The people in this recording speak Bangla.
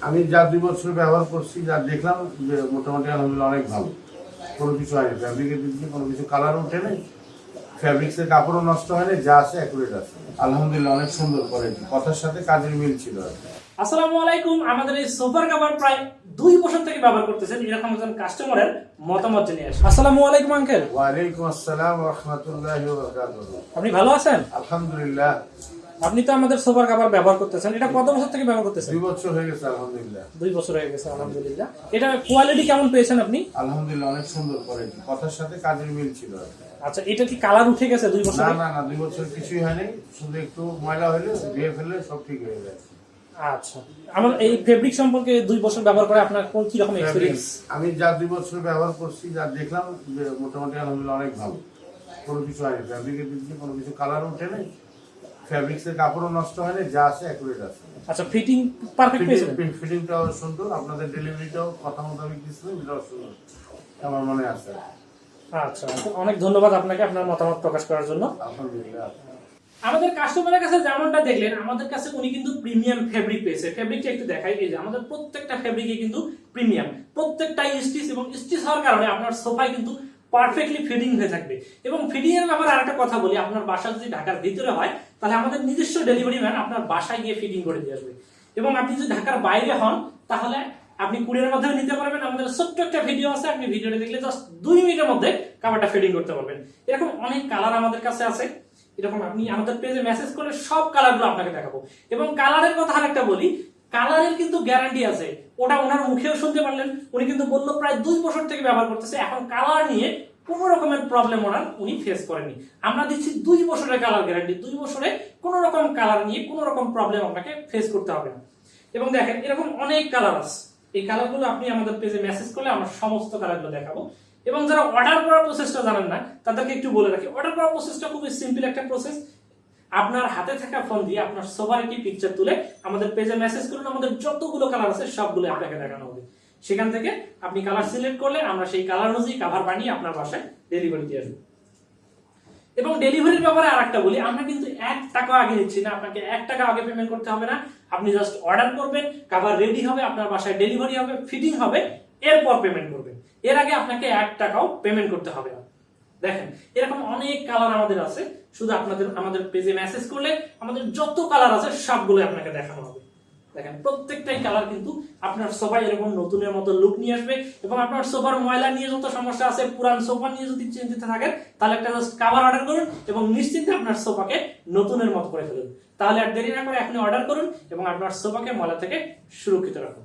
আমি যা দুই বছর ব্যবহার করছি যা দেখলাম যে মোটামুটি আলহামদুলিল্লাহ অনেক ভালো। কোনো কিছু হয়নি ফ্যাব্রিকের দিক দিয়ে কোনো কিছু কালার ওঠে নেই। ফ্যাব্রিক্সের কাপড়ও নষ্ট হয়নি যা আছে অ্যাকুরেট আছে। আলহামদুলিল্লাহ অনেক সুন্দর কোয়ালিটি কথার সাথে কাজের মিল ছিল আর আসসালামু আলাইকুম। আমাদের এই সোফার কভার প্রায় দুই বছর থেকে ব্যবহার করতেছেন। এরকম একজন কাস্টমারের মতামত জেনে আসি আসসালামু আলাইকুম আঙ্কেল ওয়ালাইকুম আসসালাম রহমতুল্লাহ আপনি ভালো আছেন? আলহামদুলিল্লাহ। আপনি তো আমাদের সোফার কভার ব্যবহার করতেছেন। এটা কত বছর থেকে ব্যবহার করতেছেন? দুই বছর হয়ে গেছে আলহামদুলিল্লাহ। দুই বছর হয়ে গেছে আলহামদুলিল্লাহ। এটা কোয়ালিটি কেমন পেয়েছেন আপনি? আলহামদুলিল্লাহ অনেক সুন্দর কোয়ালিটি কথার সাথে কাজের মিল ছিল আচ্ছা এটা কি কালার উঠে গেছে দুই বছর? না না না দুই বছর কিছুই হয়নি। শুধু একটু ময়লা হলে ধুয়ে ফেললে সব ঠিক হয়ে যায়। আচ্ছা। আমার এই ফেব্রিক সম্পর্কে দুই বছর ব্যবহার করে আপনার কোন কি রকম এক্সপিরিয়েন্স আমি যা দুই বছর ব্যবহার করছি যা দেখলাম মোটামুটি আলহামদুলিল্লাহ অনেক ভালো। কোনো কিছু হয়নি। ফ্যাব্রিকের দিক দিয়ে কোনো কিছু কালার উঠে নেই। ফ্যাব্রিক্সের কাপড়ও নষ্ট হয়নি যা আছে অ্যাকুরেট আছে। আচ্ছা ফিটিং পারফেক্ট ফিটিংটাও সুন্দর আপনাদের ডেলিভারিটাও কথা মোতাবেক এটাও সুন্দর আমার মনে আছে। আচ্ছা অনেক ধন্যবাদ আপনাকে আপনার মতামত প্রকাশ করার জন্য। আমাদের কাস্টমারের কাছে যেমনটা দেখলেন আমাদের কাছে উনি কিন্তু প্রিমিয়াম ফেব্রিক পেয়েছে। ফেব্রিকটা একটু দেখাই এই যে আমাদের প্রত্যেকটা ফেব্রিকই কিন্তু প্রিমিয়াম প্রত্যেকটাই স্টিচ এবং স্টিচ হওয়ার কারণে আপনার সোফায় কিন্তু পারফেক্টলি ফিডিং হয়ে থাকবে। এবং ফিডিং এর ব্যাপারে আরেকটা কথা বলি, আপনার বাসা যদি ঢাকার ভিতরে হয়, তাহলে আমাদের নিজস্ব ডেলিভারি ম্যান আপনার বাসায় গিয়ে ফিডিং করে দিয়ে আসবে। এবং আপনি যদি ঢাকার বাইরে হন, তাহলে আপনি কুরিয়ার মাধ্যমে নিতে পারবেন। আমাদের ছোট্ট একটা ভিডিও আছে, আপনি ভিডিওটা দেখলে জাস্ট দুই মিনিটের মধ্যে কাভারটা ফিডিং করতে পারবেন। এরকম অনেক কালার আমাদের কাছে আছে। এরকম আপনি আমাদের পেজে মেসেজ করলে সব কালারগুলো আপনাকে দেখাবো। এবং কালারের কথা আরেকটা বলি কালারের কিন্তু গ্যারান্টি আছে। ওটা ওনার মুখেও শুনতে পারলেন। উনি কিন্তু বলল প্রায় দুই বছর থেকে ব্যবহার করতেছে। এখন কালার নিয়ে কোনো রকমের প্রবলেম ওনার উনি ফেস করেনি আমরা দিচ্ছি দুই বছরের কালার গ্যারান্টি। দুই বছরে কোনো রকম কালার নিয়ে কোনো রকম প্রবলেম আপনাকে ফেস করতে হবে না। এবং দেখেন, এরকম অনেক কালার আছে। এই কালারগুলো আপনি আমাদের পেজে মেসেজ করলে আমরা সমস্ত কালারগুলো দেখাবো। এবং যারা অর্ডার করার প্রসেসটা জানেন না, তাদেরকে একটু বলে রাখি। অর্ডার করার প্রসেসটা খুবই সিম্পল একটা প্রসেস আপনার হাতে থাকা ফোন দিয়ে আপনার সবার একটি পিকচার তুলে আমাদের পেজে মেসেজ করুন, আমাদের যতগুলো কালার আছে সবগুলো আপনাকে দেখানো হবে। সেখান থেকে আপনি কালার সিলেক্ট করলে আমরা সেই কালার অনুযায়ী কাভার বানিয়ে আপনার বাসায় ডেলিভারি দিয়ে আসব। এবং ডেলিভারির ব্যাপারে আর একটা বলি, আমরা কিন্তু এক টাকা আগে নিচ্ছি না, আপনাকে এক টাকা আগে পেমেন্ট করতে হবে না। আপনি জাস্ট অর্ডার করবেন কাভার রেডি হবে, আপনার বাসায় ডেলিভারি হবে ফিটিং হবে, এরপর পেমেন্ট করবেন। এর আগে আপনাকে এক টাকাও পেমেন্ট করতে হবে না। দেখেন, এরকম অনেক কালার আমাদের আছে। শুধু আপনাদের, আমাদের পেজে মেসেজ করলে আমাদের যত কালার আছে সবগুলো আপনাকে দেখানো হবে। দেখেন, প্রত্যেকটাই কালার কিন্তু আপনার সোফা এরকম নতুনের মতো লুক নিয়ে আসবে এবং আপনার সোফার ময়লা নিয়ে যত সমস্যা আছে, পুরান সোফা নিয়ে যদি চিন্তিত থাকেন, তাহলে একটা জাস্ট কাভার অর্ডার করুন এবং নিশ্চিন্তে আপনার সোফাকে নতুনের মতো করে ফেলুন। তাহলে আর দেরি না করে এখনই অর্ডার করুন এবং আপনার সোফাকে ময়লা থেকে সুরক্ষিত রাখুন।